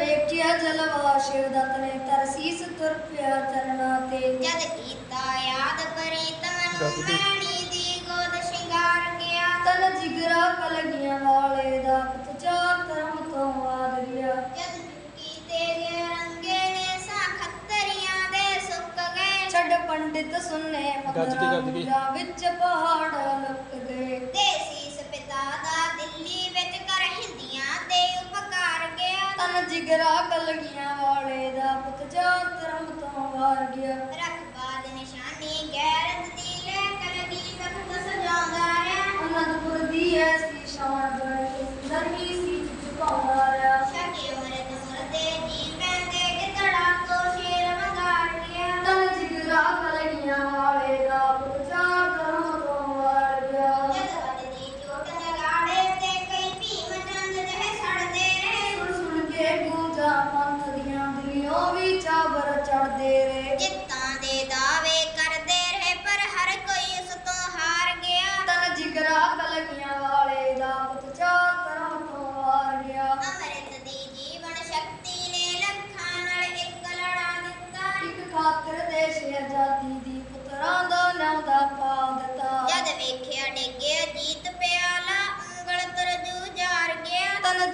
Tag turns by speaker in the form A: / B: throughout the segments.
A: ਵੇਖਿਆ ਜਲਵਾ ਸ਼ਿਵ ਦਤ ਨੇ ਤਰਸੀਸ ਤੁਰ ਪਿਆ ਚਰਣਾ ਤੇ।
B: ਜਦ ਕੀਤਾ ਯਾਦ ਪ੍ਰੀਤਮ ਨੂੰ ਮੈਣੀ ਦੀ। ਗੋਦ ਸ਼ਿੰਗਾਰ ਗਿਆ।
A: ਤਨ ਜਿਗਰਾ ਕਲਗੀਆਂ ਵਾਲੇ ਦਾ ਪੁੱਤ ਚਾਰ ਧਰਮ ਤੋਂ ਆਦ ਗਿਆ।
B: ਜਦ ਚੁੱਕੀ ਤੇਰੇ ਰੰਗੇ ਨੇ ਸਾ ਖੱਤਰੀਆਂ ਦੇ ਸੁੱਕ ਗਏ।
A: ਛੱਡ ਪੰਡਿਤ ਸੁਨੇ। ਮਗਰਾ ਵਿੱਚ ਪਹਾੜ ਲੁਕ ਗਏ। ਜਿਗਰਾ ਕਲਗੀਆਂ ਵਾਲੇ ਦਾ ਪੁੱਤ ਚਾਰ ਧਰਮ ਤੋਂ ਵਾਰ ਗਿਆ।
B: ਰਖਬਾਦ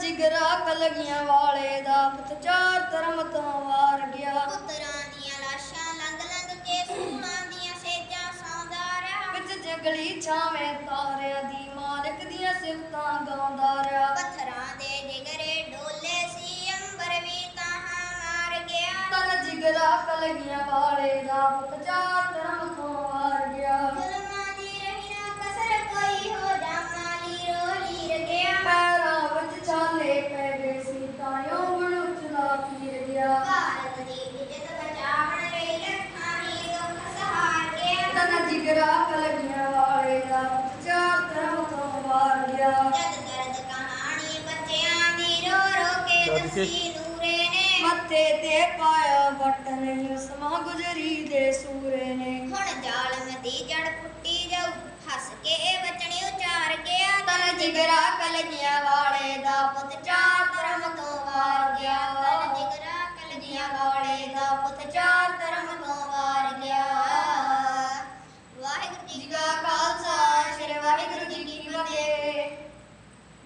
A: ਜਿਗਰਾ ਕਲਗੀਆਂ ਵਾਲੇ ਦਾ ਪੁੱਤ ਚਾਰ ਧਰਮ ਤੋਂ ਵਾਰ ਗਿਆ। ਪੁੱਤਰਾਂ
B: ਦੀਆਂ ਲਾਸ਼ਾਂ ਲੰਘ ਲੰਘ ਕੇ ਸੂਲਾਂ ਦੀਆਂ ਸੇਜਾਂ ਸੌਂਦਾ ਰਿਹਾ।
A: ਵਿੱਚ ਜਗਲੀ ਛਾਵੇਂ ਤਾਰਿਆਂ ਦੀ ਮਾਲਕ ਦੀਆਂ ਸਿਫਤਾਂ ਗਾਉਂਦਾ ਰਿਹਾ।
B: ਪੱਥਰਾਂ ਦੇ ਜਿਗਰੇ ਡੋਲੇ ਸੀ ਅੰਬਰ ਵੀ ਤਾਹਾਂ ਮਾਰ ਗਿਆ।
A: ਤਨ ਜਿਗਰਾ ਕਲਗੀਆਂ ਵਾਲੇ ਦਾ ਪੁੱਤ ਕੇ। ਮੱਥੇ ਤੇ ਪਾਇਆ ਬਟਨ ਨਹੀਂ ਸਮਾਂ ਗੁਜਰੀ ਦੇ ਸੂਰੇ ਨੇ। ਹੁਣ
B: ਜ਼ਾਲਮ ਦੀ ਜੜ ਪੁੱਟੀ ਜਾਉ ਹੱਸ ਕੇ ਬਚਣੀ ਉਚਾਰ ਗਿਆ
A: ਤਨ ਜਿਗਰਾ ਕਲਜੀਆਂ ਵਾਲੇ ਦਾ ਪੁੱਤ ਚਾਰ ਧਰਮ ਤੋਂ ਵਾਰ ਗਿਆ। ਤਨ ਜਿਗਰਾ ਕਲਜੀਆਂ ਵਾਲੇ ਦਾ ਪੁੱਤ ਚਾਰ